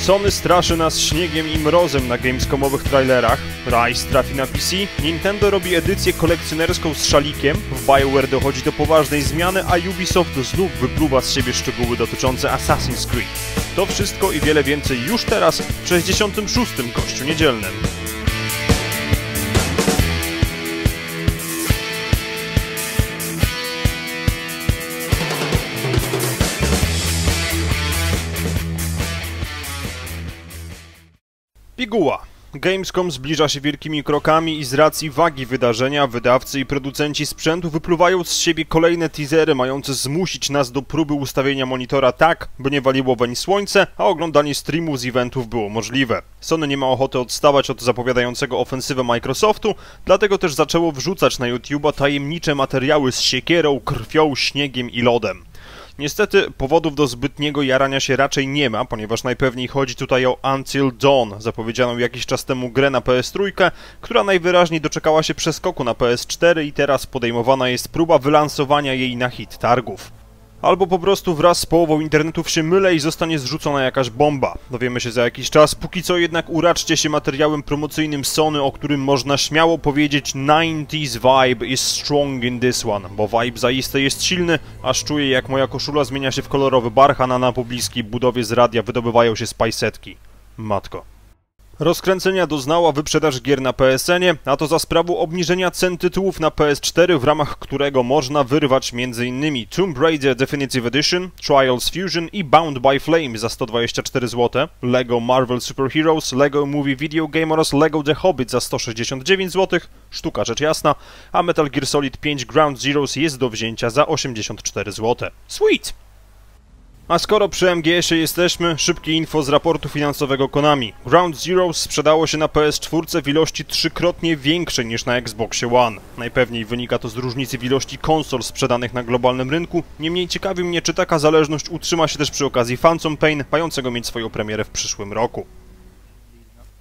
Sony straszy nas śniegiem i mrozem na gamescomowych trailerach, Rise trafi na PC, Nintendo robi edycję kolekcjonerską z szalikiem, w BioWare dochodzi do poważnej zmiany, a Ubisoft znów wypluwa z siebie szczegóły dotyczące Assassin's Creed. To wszystko i wiele więcej już teraz w 66. Gościu Niedzielnym. Gamescom zbliża się wielkimi krokami i z racji wagi wydarzenia wydawcy i producenci sprzętu wypluwają z siebie kolejne teasery mające zmusić nas do próby ustawienia monitora tak, by nie waliło weń słońce, a oglądanie streamów z eventów było możliwe. Sony nie ma ochoty odstawać od zapowiadającego ofensywę Microsoftu, dlatego też zaczęło wrzucać na YouTube'a tajemnicze materiały z siekierą, krwią, śniegiem i lodem. Niestety powodów do zbytniego jarania się raczej nie ma, ponieważ najpewniej chodzi tutaj o Until Dawn, zapowiedzianą jakiś czas temu grę na PS3, która najwyraźniej doczekała się przeskoku na PS4 i teraz podejmowana jest próba wylansowania jej na hit targów. Albo po prostu wraz z połową internetów się mylę i zostanie zrzucona jakaś bomba. Dowiemy się za jakiś czas. Póki co jednak uraczcie się materiałem promocyjnym Sony, o którym można śmiało powiedzieć 90s vibe is strong in this one, bo vibe zaiste jest silny, aż czuję jak moja koszula zmienia się w kolorowy barchan, a na pobliskiej budowie z radia wydobywają się spajsetki. Matko. Rozkręcenia doznała wyprzedaż gier na PSN-ie, a to za sprawą obniżenia cen tytułów na PS4, w ramach którego można wyrwać m.in. Tomb Raider Definitive Edition, Trials Fusion i Bound by Flame za 124 zł, LEGO Marvel Super Heroes, LEGO Movie Video Game oraz LEGO The Hobbit za 169 zł, sztuka rzecz jasna, a Metal Gear Solid 5 Ground Zeroes jest do wzięcia za 84 zł. Sweet! A skoro przy MGS-ie jesteśmy, szybkie info z raportu finansowego Konami. Ground Zero sprzedało się na PS4 w ilości trzykrotnie większej niż na Xboxie One. Najpewniej wynika to z różnicy w ilości konsol sprzedanych na globalnym rynku, niemniej ciekawi mnie, czy taka zależność utrzyma się też przy okazji Phantom Pain, mającego mieć swoją premierę w przyszłym roku.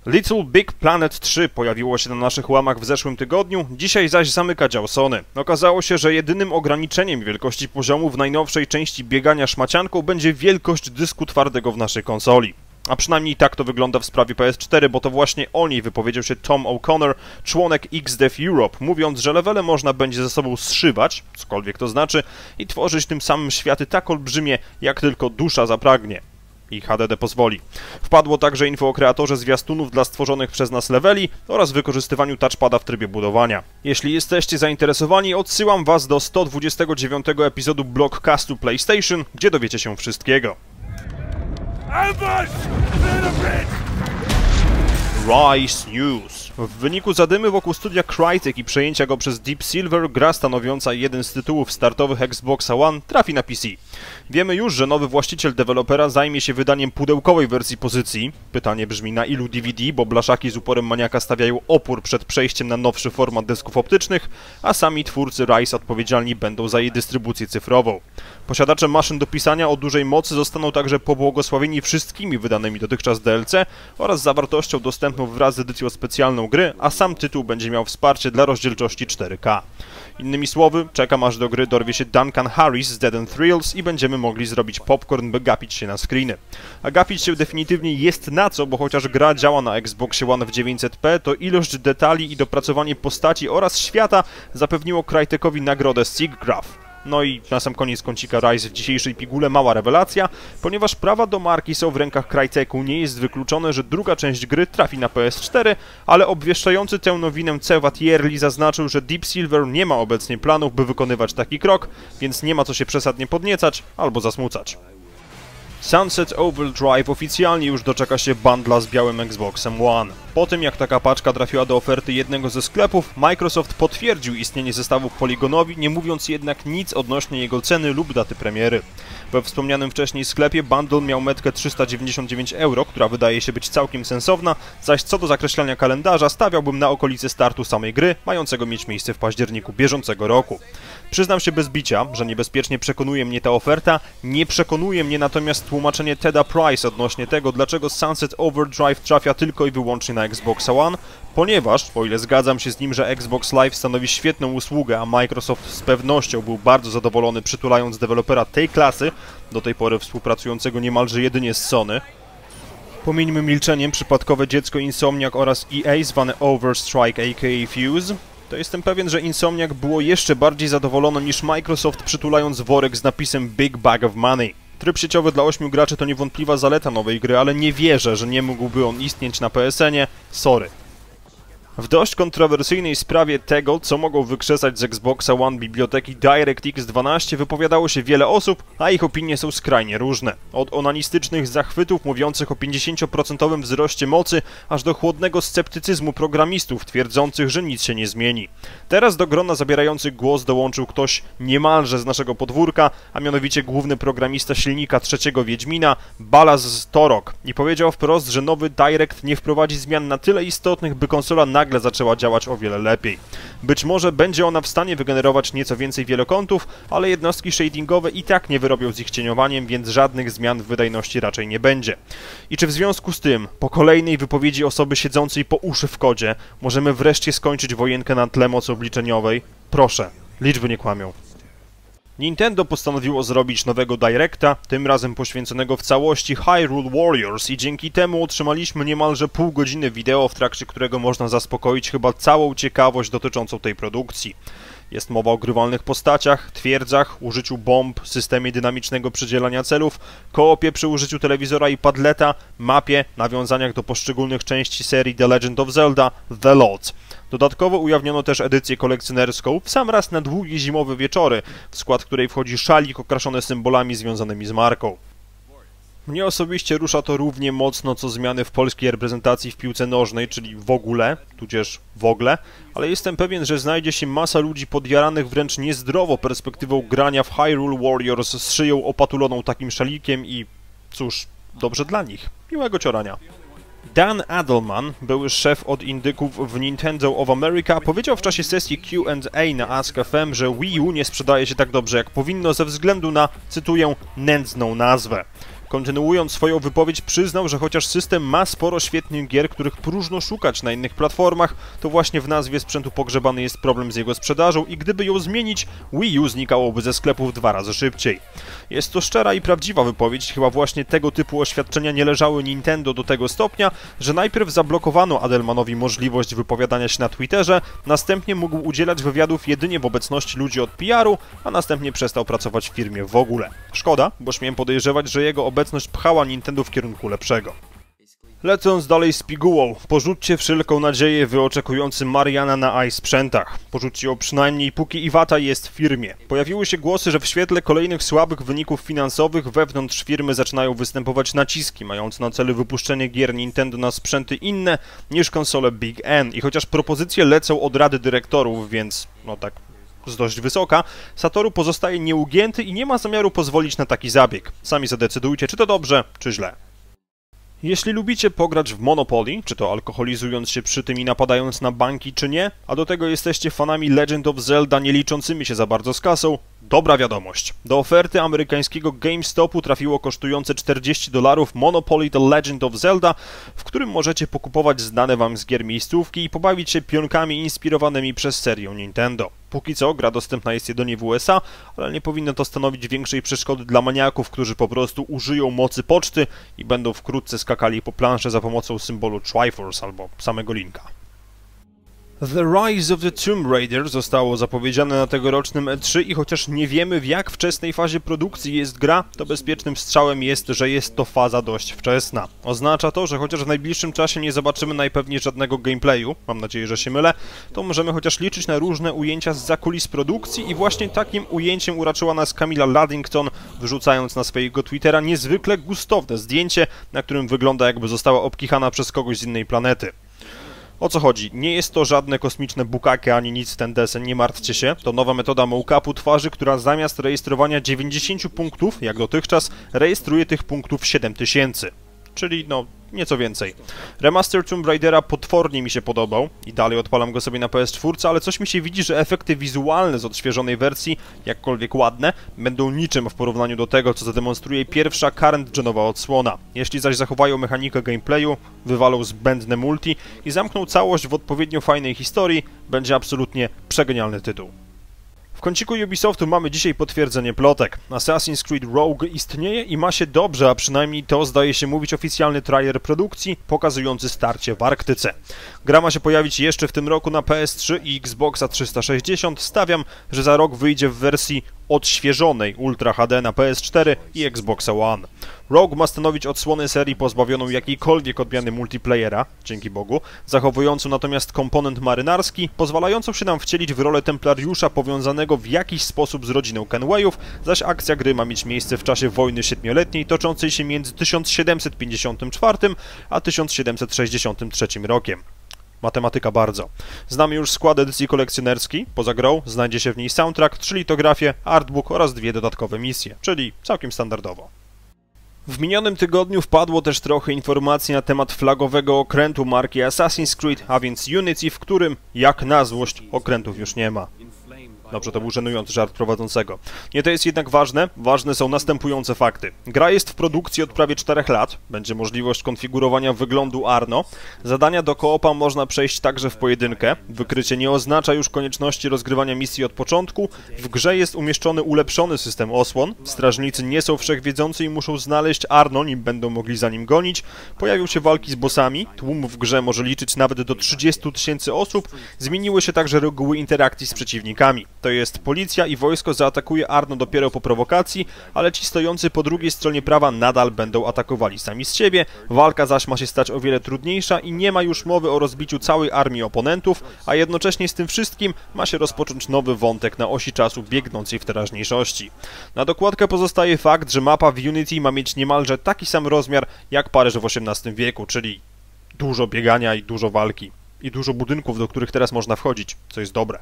Little Big Planet 3 pojawiło się na naszych łamach w zeszłym tygodniu, dzisiaj zaś zamyka dział Sony. Okazało się, że jedynym ograniczeniem wielkości poziomu w najnowszej części biegania szmacianką będzie wielkość dysku twardego w naszej konsoli. A przynajmniej tak to wygląda w sprawie PS4, bo to właśnie o niej wypowiedział się Tom O'Connor, członek XDev Europe, mówiąc, że levele można będzie ze sobą zszywać, cokolwiek to znaczy, i tworzyć tym samym światy tak olbrzymie, jak tylko dusza zapragnie i HDD pozwoli. Wpadło także info o kreatorze zwiastunów dla stworzonych przez nas leveli oraz wykorzystywaniu touchpada w trybie budowania. Jeśli jesteście zainteresowani, odsyłam Was do 129 epizodu blogcastu PlayStation, gdzie dowiecie się wszystkiego. Rise News. W wyniku zadymy wokół studia Crytek i przejęcia go przez Deep Silver, gra stanowiąca jeden z tytułów startowych Xboxa One trafi na PC. Wiemy już, że nowy właściciel dewelopera zajmie się wydaniem pudełkowej wersji pozycji. Pytanie brzmi na ilu DVD, bo blaszaki z uporem maniaka stawiają opór przed przejściem na nowszy format dysków optycznych, a sami twórcy Rise odpowiedzialni będą za jej dystrybucję cyfrową. Posiadacze maszyn do pisania o dużej mocy zostaną także pobłogosławieni wszystkimi wydanymi dotychczas DLC oraz zawartością dostępną wraz z edycją specjalną gry, a sam tytuł będzie miał wsparcie dla rozdzielczości 4K. Innymi słowy, czekam aż do gry dorwie się Duncan Harris z Dead and Thrills i będziemy mogli zrobić popcorn, by gapić się na screeny. A gapić się definitywnie jest na co, bo chociaż gra działa na Xboxie One w 900p, to ilość detali i dopracowanie postaci oraz świata zapewniło Crytekowi nagrodę SIGGRAPH. No i na sam koniec kącika Rise w dzisiejszej pigule mała rewelacja, ponieważ prawa do marki są w rękach Cryteku, nie jest wykluczone, że druga część gry trafi na PS4, ale obwieszczający tę nowinę Cevat Yerli zaznaczył, że Deep Silver nie ma obecnie planów, by wykonywać taki krok, więc nie ma co się przesadnie podniecać albo zasmucać. Sunset Overdrive oficjalnie już doczeka się bundla z białym Xboxem One. Po tym jak taka paczka trafiła do oferty jednego ze sklepów, Microsoft potwierdził istnienie zestawu Polygonowi, nie mówiąc jednak nic odnośnie jego ceny lub daty premiery. We wspomnianym wcześniej sklepie bundle miał metkę 399 euro, która wydaje się być całkiem sensowna, zaś co do zakreślania kalendarza stawiałbym na okolicy startu samej gry, mającego mieć miejsce w październiku bieżącego roku. Przyznam się bez bicia, że niebezpiecznie przekonuje mnie ta oferta, nie przekonuje mnie natomiast tłumaczenie Teda Price odnośnie tego, dlaczego Sunset Overdrive trafia tylko i wyłącznie na Xbox One, ponieważ, o ile zgadzam się z nim, że Xbox Live stanowi świetną usługę, a Microsoft z pewnością był bardzo zadowolony przytulając dewelopera tej klasy, do tej pory współpracującego niemalże jedynie z Sony, Pomieńmy milczeniem przypadkowe dziecko Insomniac oraz EA zwane Overstrike aka Fuse. To jestem pewien, że Insomniac było jeszcze bardziej zadowolone niż Microsoft przytulając worek z napisem Big Bag of Money. Tryb sieciowy dla 8 graczy to niewątpliwa zaleta nowej gry, ale nie wierzę, że nie mógłby on istnieć na PSN-ie. Sorry. W dość kontrowersyjnej sprawie tego, co mogą wykrzesać z Xboxa One biblioteki DirectX 12 wypowiadało się wiele osób, a ich opinie są skrajnie różne. Od onanistycznych zachwytów mówiących o 50% wzroście mocy, aż do chłodnego sceptycyzmu programistów twierdzących, że nic się nie zmieni. Teraz do grona zabierających głos dołączył ktoś niemalże z naszego podwórka, a mianowicie główny programista silnika trzeciego Wiedźmina, Balaz Torok i powiedział wprost, że nowy Direct nie wprowadzi zmian na tyle istotnych, by konsola nagle nagle zaczęła działać o wiele lepiej. Być może będzie ona w stanie wygenerować nieco więcej wielokątów, ale jednostki shadingowe i tak nie wyrobią z ich cieniowaniem, więc żadnych zmian w wydajności raczej nie będzie. I czy w związku z tym, po kolejnej wypowiedzi osoby siedzącej po uszy w kodzie, możemy wreszcie skończyć wojenkę na tle mocy obliczeniowej? Proszę, liczby nie kłamią. Nintendo postanowiło zrobić nowego Directa, tym razem poświęconego w całości Hyrule Warriors i dzięki temu otrzymaliśmy niemalże pół godziny wideo, w trakcie którego można zaspokoić chyba całą ciekawość dotyczącą tej produkcji. Jest mowa o grywalnych postaciach, twierdzach, użyciu bomb, systemie dynamicznego przydzielania celów, koopie przy użyciu telewizora i padleta, mapie, nawiązaniach do poszczególnych części serii The Legend of Zelda The Lords. Dodatkowo ujawniono też edycję kolekcjonerską w sam raz na długie zimowe wieczory, w skład której wchodzi szalik okraszony symbolami związanymi z marką. Mnie osobiście rusza to równie mocno co zmiany w polskiej reprezentacji w piłce nożnej, czyli w ogóle, tudzież w ogóle, ale jestem pewien, że znajdzie się masa ludzi podjaranych wręcz niezdrowo perspektywą grania w Hyrule Warriors z szyją opatuloną takim szalikiem i cóż, dobrze dla nich. Miłego ciorania. Dan Adelman, były szef od indyków w Nintendo of America, powiedział w czasie sesji Q&A na Ask.fm, że Wii U nie sprzedaje się tak dobrze jak powinno ze względu na, cytuję, nędzną nazwę. Kontynuując swoją wypowiedź przyznał, że chociaż system ma sporo świetnych gier, których próżno szukać na innych platformach, to właśnie w nazwie sprzętu pogrzebany jest problem z jego sprzedażą i gdyby ją zmienić, Wii U znikałoby ze sklepów dwa razy szybciej. Jest to szczera i prawdziwa wypowiedź, chyba właśnie tego typu oświadczenia nie leżały Nintendo do tego stopnia, że najpierw zablokowano Adelmanowi możliwość wypowiadania się na Twitterze, następnie mógł udzielać wywiadów jedynie w obecności ludzi od PR-u, a następnie przestał pracować w firmie w ogóle. Szkoda, bo śmiem podejrzewać, że jego obecność pchała Nintendo w kierunku lepszego. Lecąc dalej z pigułą, porzućcie wszelką nadzieję wy oczekujący Mariana na iSprzętach. Porzućcie ją przynajmniej póki Iwata jest w firmie. Pojawiły się głosy, że w świetle kolejnych słabych wyników finansowych wewnątrz firmy zaczynają występować naciski mające na celu wypuszczenie gier Nintendo na sprzęty inne niż konsole Big N. I chociaż propozycje lecą od rady dyrektorów, więc no tak dość wysoka, Satoru pozostaje nieugięty i nie ma zamiaru pozwolić na taki zabieg. Sami zadecydujcie, czy to dobrze, czy źle. Jeśli lubicie pograć w Monopoly, czy to alkoholizując się przy tym i napadając na banki, czy nie, a do tego jesteście fanami Legend of Zelda nie liczącymi się za bardzo z kasą, dobra wiadomość. Do oferty amerykańskiego GameStopu trafiło kosztujące 40 dolarów Monopoly The Legend of Zelda, w którym możecie pokupować znane wam z gier miejscówki i pobawić się pionkami inspirowanymi przez serię Nintendo. Póki co gra dostępna jest jedynie w USA, ale nie powinno to stanowić większej przeszkody dla maniaków, którzy po prostu użyją mocy poczty i będą wkrótce skakali po planszy za pomocą symbolu Triforce albo samego linka. The Rise of the Tomb Raider zostało zapowiedziane na tegorocznym E3 i chociaż nie wiemy w jak wczesnej fazie produkcji jest gra, to bezpiecznym strzałem jest, że jest to faza dość wczesna. Oznacza to, że chociaż w najbliższym czasie nie zobaczymy najpewniej żadnego gameplayu, mam nadzieję, że się mylę, to możemy chociaż liczyć na różne ujęcia z zakulis produkcji i właśnie takim ujęciem uraczyła nas Camilla Luddington, wyrzucając na swojego Twittera niezwykle gustowne zdjęcie, na którym wygląda jakby została obkichana przez kogoś z innej planety. O co chodzi? Nie jest to żadne kosmiczne bukake ani nic w ten desen, nie martwcie się. To nowa metoda mołkapu twarzy, która zamiast rejestrowania 90 punktów, jak dotychczas, rejestruje tych punktów 7000. Czyli no, nieco więcej. Remaster Tomb Raidera potwornie mi się podobał i dalej odpalam go sobie na PS4, ale coś mi się widzi, że efekty wizualne z odświeżonej wersji, jakkolwiek ładne, będą niczym w porównaniu do tego, co zademonstruje pierwsza current-genowa odsłona. Jeśli zaś zachowają mechanikę gameplayu, wywalą zbędne multi i zamkną całość w odpowiednio fajnej historii, będzie absolutnie przegenialny tytuł. W kąciku Ubisoftu mamy dzisiaj potwierdzenie plotek. Assassin's Creed Rogue istnieje i ma się dobrze, a przynajmniej to zdaje się mówić oficjalny trailer produkcji pokazujący starcie w Arktyce. Gra ma się pojawić jeszcze w tym roku na PS3 i Xboxa 360. Stawiam, że za rok wyjdzie w wersji odświeżonej Ultra HD na PS4 i Xbox One. Rogue ma stanowić odsłonę serii pozbawioną jakiejkolwiek odmiany multiplayera, dzięki Bogu, zachowującą natomiast komponent marynarski, pozwalającą się nam wcielić w rolę templariusza powiązanego w jakiś sposób z rodziną Kenwayów, zaś akcja gry ma mieć miejsce w czasie wojny siedmioletniej toczącej się między 1754 a 1763 rokiem. Matematyka bardzo. Znamy już skład edycji kolekcjonerskiej. Poza grą znajdzie się w niej soundtrack, trzy litografie, artbook oraz dwie dodatkowe misje, czyli całkiem standardowo. W minionym tygodniu wpadło też trochę informacji na temat flagowego okrętu marki Assassin's Creed, a więc Unity, w którym, jak na złość, okrętów już nie ma. Dobrze, to był żenujący żart prowadzącego. Nie to jest jednak ważne, ważne są następujące fakty. Gra jest w produkcji od prawie 4 lat, będzie możliwość konfigurowania wyglądu Arno. Zadania do koopa można przejść także w pojedynkę. Wykrycie nie oznacza już konieczności rozgrywania misji od początku. W grze jest umieszczony ulepszony system osłon. Strażnicy nie są wszechwiedzący i muszą znaleźć Arno, nim będą mogli za nim gonić. Pojawią się walki z bossami. Tłum w grze może liczyć nawet do 30 tysięcy osób. Zmieniły się także reguły interakcji z przeciwnikami. To jest policja i wojsko zaatakuje Arno dopiero po prowokacji, ale ci stojący po drugiej stronie prawa nadal będą atakowali sami z siebie. Walka zaś ma się stać o wiele trudniejsza i nie ma już mowy o rozbiciu całej armii oponentów, a jednocześnie z tym wszystkim ma się rozpocząć nowy wątek na osi czasu biegnącej w teraźniejszości. Na dokładkę pozostaje fakt, że mapa w Unity ma mieć niemalże taki sam rozmiar jak Paryż w XVIII wieku, czyli dużo biegania i dużo walki. I dużo budynków, do których teraz można wchodzić, co jest dobre.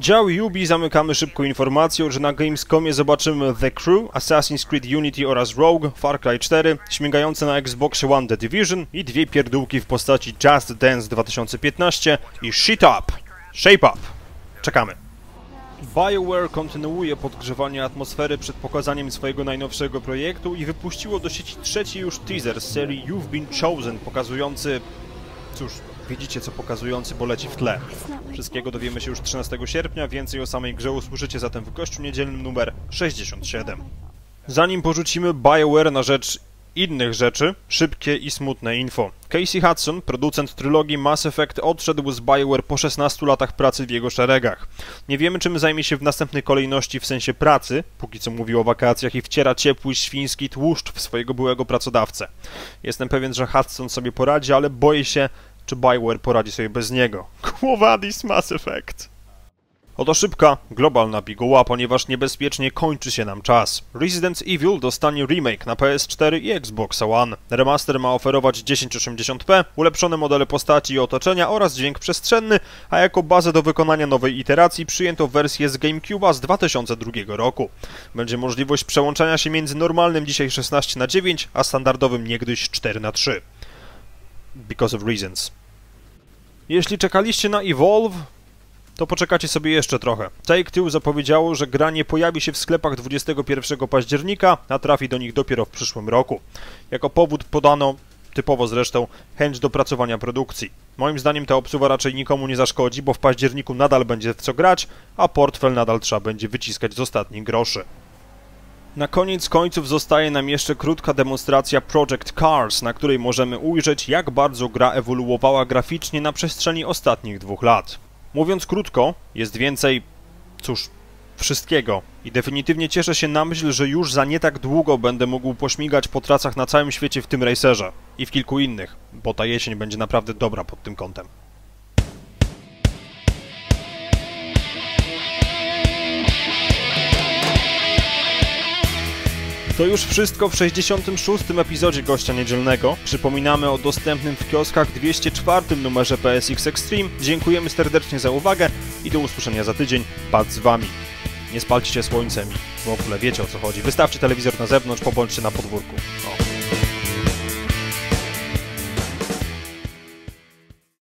Dział Ubi zamykamy szybką informacją, że na Gamescomie zobaczymy The Crew, Assassin's Creed Unity oraz Rogue, Far Cry 4, śmigające na Xbox One The Division i dwie pierdółki w postaci Just Dance 2015 i Shit Up, Shape Up. Czekamy. BioWare kontynuuje podgrzewanie atmosfery przed pokazaniem swojego najnowszego projektu i wypuściło do sieci trzeci już teaser z serii You've Been Chosen, pokazujący... cóż, Widzicie, co pokazujący poleci w tle. Wszystkiego dowiemy się już 13 sierpnia, więcej o samej grze usłyszycie zatem w gościu niedzielnym numer 67. Zanim porzucimy BioWare na rzecz innych rzeczy, szybkie i smutne info. Casey Hudson, producent trylogii Mass Effect, odszedł z BioWare po 16 latach pracy w jego szeregach. Nie wiemy, czym zajmie się w następnej kolejności w sensie pracy, póki co mówi o wakacjach i wciera ciepły świński tłuszcz w swojego byłego pracodawcę. Jestem pewien, że Hudson sobie poradzi, ale boję się, czy Bioware poradzi sobie bez niego. Kłowadis Mass Effect. Oto szybka, globalna piguła, ponieważ niebezpiecznie kończy się nam czas. Resident Evil dostanie remake na PS4 i Xbox One. Remaster ma oferować 1080p, ulepszone modele postaci i otoczenia oraz dźwięk przestrzenny, a jako bazę do wykonania nowej iteracji przyjęto wersję z GameCube'a z 2002 roku. Będzie możliwość przełączania się między normalnym dzisiaj 16 na 9 a standardowym niegdyś 4 na 3 Because of reasons. Jeśli czekaliście na Evolve, to poczekacie sobie jeszcze trochę. Take-Two zapowiedziało, że gra nie pojawi się w sklepach 21 października, a trafi do nich dopiero w przyszłym roku. Jako powód podano, typowo zresztą, chęć dopracowania produkcji. Moim zdaniem ta obsuwa raczej nikomu nie zaszkodzi, bo w październiku nadal będzie w co grać, a portfel nadal trzeba będzie wyciskać z ostatnich groszy. Na koniec końców zostaje nam jeszcze krótka demonstracja Project Cars, na której możemy ujrzeć, jak bardzo gra ewoluowała graficznie na przestrzeni ostatnich dwóch lat. Mówiąc krótko, jest więcej, cóż, wszystkiego. I definitywnie cieszę się na myśl, że już za nie tak długo będę mógł pośmigać po tracach na całym świecie w tym racerze i w kilku innych, bo ta jesień będzie naprawdę dobra pod tym kątem. To już wszystko w 66. epizodzie Gościa Niedzielnego. Przypominamy o dostępnym w kioskach 204. numerze PSX Extreme. Dziękujemy serdecznie za uwagę i do usłyszenia za tydzień. Pad z Wami. Nie spalcie się słońcem i w ogóle wiecie o co chodzi. Wystawcie telewizor na zewnątrz, pobądźcie na podwórku. O.